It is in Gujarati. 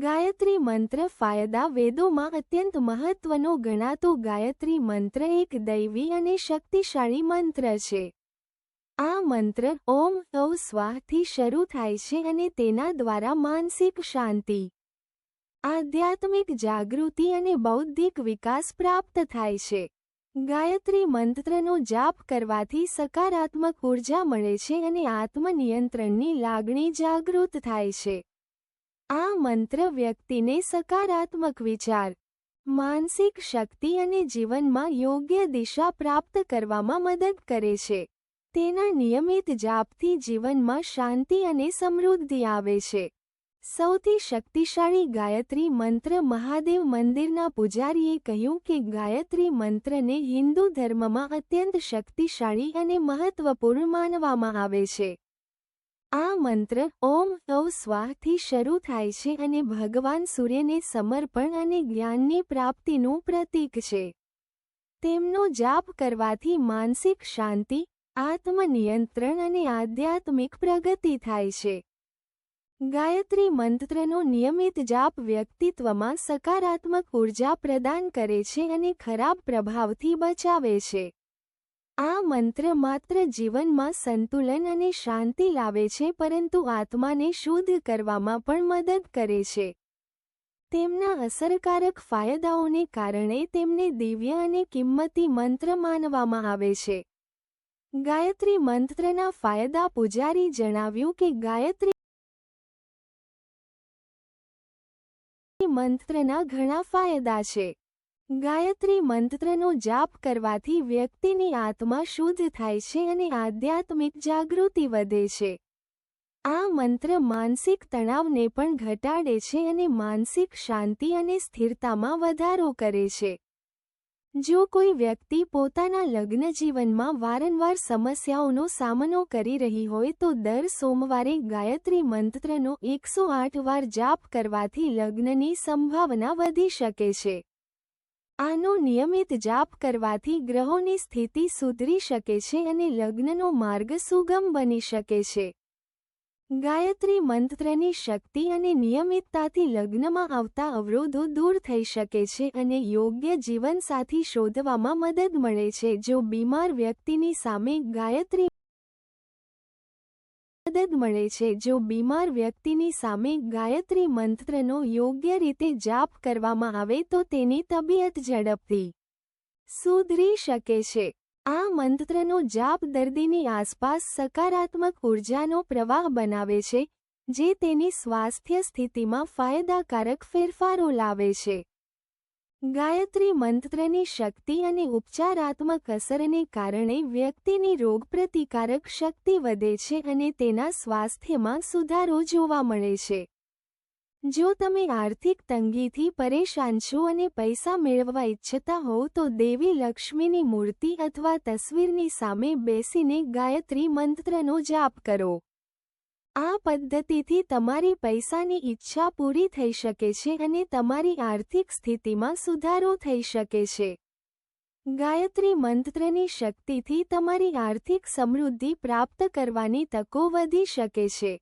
ગાયત્રી મંત્ર ફાયદા વેદોમાં અત્યંત મહત્વનો ગણાતો ગાયત્રી મંત્ર એક દૈવી અને શક્તિશાળી મંત્ર છે. આ મંત્ર ઓમ ઔ સ્વાહથી શરૂ થાય છે અને તેના દ્વારા માનસિક શાંતિ, આધ્યાત્મિક જાગૃતિ અને બૌદ્ધિક વિકાસ પ્રાપ્ત થાય છે. ગાયત્રી મંત્રનો જાપ કરવાથી સકારાત્મક ઊર્જા મળે છે અને આત્મનિયંત્રણની લાગણી જાગૃત થાય છે. આ મંત્ર વ્યક્તિને સકારાત્મક વિચાર, માનસિક શક્તિ અને જીવનમાં યોગ્ય દિશા પ્રાપ્ત કરવામાં મદદ કરે છે. તેના નિયમિત જાપથી જીવનમાં શાંતિ અને સમૃદ્ધિ આવે છે. સૌથી શક્તિશાળી ગાયત્રી મંત્ર મહાદેવ મંદિરના પૂજારીએ કહ્યું કે ગાયત્રી મંત્રને હિન્દુ ધર્મમાં અત્યંત શક્તિશાળી અને મહત્વપૂર્ણ માનવામાં આવે છે. આ મંત્ર ઓમ ઔ સ્વાહથી શરૂ થાય છે અને ભગવાન સૂર્યને સમર્પણ અને જ્ઞાનની પ્રાપ્તિનું પ્રતીક છે. તેમનો જાપ કરવાથી માનસિક શાંતિ, આત્મનિયંત્રણ અને આધ્યાત્મિક પ્રગતિ થાય છે. ગાયત્રી મંત્રનો નિયમિત જાપ વ્યક્તિત્વમાં સકારાત્મક ઊર્જા પ્રદાન કરે છે અને ખરાબ પ્રભાવથી બચાવે છે. આ મંત્ર માત્ર જીવનમાં સંતુલન અને શાંતિ લાવે છે, પરંતુ આત્માને શુદ્ધ કરવામાં પણ મદદ કરે છે. તેમના અસરકારક ફાયદાઓને કારણે તેમને દિવ્ય અને કિંમતી મંત્ર માનવામાં આવે છે. ગાયત્રી મંત્રના ફાયદા પૂજારી જણાવ્યું કે ગાયત્રી મંત્રના ઘણા ફાયદા છે. ગાયત્રી મંત્રનો જાપ કરવાથી વ્યક્તિની આત્મા શુદ્ધ થાય છે અને આધ્યાત્મિક જાગૃતિ વધે છે. આ મંત્ર માનસિક તણાવને પણ ઘટાડે છે અને માનસિક શાંતિ અને સ્થિરતામાં વધારો કરે છે. જો કોઈ વ્યક્તિ પોતાના લગ્ન જીવનમાં વારંવાર સમસ્યાઓનો સામનો કરી રહી હોય તો દર સોમવારે ગાયત્રી મંત્રનો એકસો આઠ વાર જાપ કરવાથી લગ્નની સંભાવના વધી શકે છે. આનો નિયમિત જાપ કરવાથી ગ્રહોની સ્થિતિ સુધરી શકે છે અને લગ્નનો માર્ગ સુગમ બની શકે છે. ગાયત્રી મંત્રની શક્તિ અને નિયમિતતાથી લગ્નમાં આવતા અવરોધો દૂર થઈ શકે છે અને યોગ્ય જીવનસાથી શોધવામાં મદદ મળે છે. જો બીમાર વ્યક્તિની સામે ગાયત્રી મદદ મળે છે. જો બીમાર વ્યક્તિની સામે ગાયત્રી મંત્રનો યોગ્ય રીતે જાપ કરવામાં આવે તો તેની તબિયત ઝડપથી સુધરી શકે છે. આ મંત્રનો જાપ દર્દીની આસપાસ સકારાત્મક ઉર્જાનો પ્રવાહ બનાવે છે, જે તેની સ્વાસ્થ્ય સ્થિતિમાં ફાયદાકારક ફેરફારો લાવે છે. ગાયત્રી મંત્રની શક્તિ અને ઉપચારાત્મક અસરને કારણે વ્યક્તિની રોગપ્રતિકારક શક્તિ વધે છે અને તેના સ્વાસ્થ્યમાં સુધારો જોવા મળે છે. જો તમે આર્થિક તંગીથી પરેશાન છો અને પૈસા મેળવવા ઈચ્છતા હોવ તો દેવી લક્ષ્મીની મૂર્તિ અથવા તસવીરની સામે બેસીને ગાયત્રી મંત્રનો જાપ કરો. આ પદ્ધતિથી તમારી પૈસાની ઈચ્છા પૂરી થઈ શકે છે અને તમારી આર્થિક સ્થિતિમાં સુધારો થઈ શકે છે. ગાયત્રી મંત્રની શક્તિથી તમારી આર્થિક સમૃદ્ધિ પ્રાપ્ત કરવાની તકો વધી શકે છે.